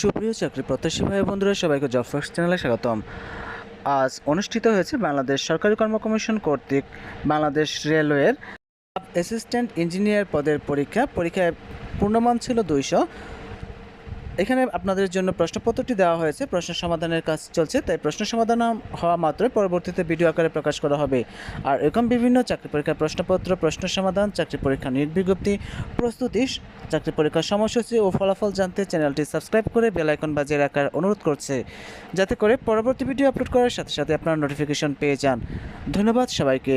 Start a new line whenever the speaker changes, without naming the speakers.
সুপ্রিয় চাকরি প্রত্যাশী ভাই বন্ধুরা, সবাইকে জব ফার্স্ট চ্যানেলে স্বাগতম। আজ অনুষ্ঠিত হয়েছে বাংলাদেশ সরকারি কর্ম কমিশন কর্তৃক বাংলাদেশ রেলওয়ের অ্যাসিস্ট্যান্ট ইঞ্জিনিয়ার পদের পরীক্ষা। পরীক্ষায় পূর্ণমান ছিল দুইশো। এখানে আপনাদের জন্য প্রশ্নপত্রটি দেওয়া হয়েছে। প্রশ্ন সমাধানের কাজ চলছে, তাই প্রশ্ন সমাধান হওয়া মাত্রই পরবর্তীতে ভিডিও আকারে প্রকাশ করা হবে। আর এরকম বিভিন্ন চাকরি পরীক্ষার প্রশ্নপত্র, প্রশ্ন সমাধান, চাকরি পরীক্ষা নিয়োগ বিজ্ঞপ্তি প্রস্তুতি, চাকরি পরীক্ষার সময়সূচি ও ফলাফল জানতে চ্যানেলটি সাবস্ক্রাইব করে বেল আইকন বাজিয়ে রাখার অনুরোধ করছে। যাতে করে পরবর্তী ভিডিও আপলোড করার সাথে সাথে আপনারা নোটিফিকেশন পেয়ে যান। ধন্যবাদ সবাইকে।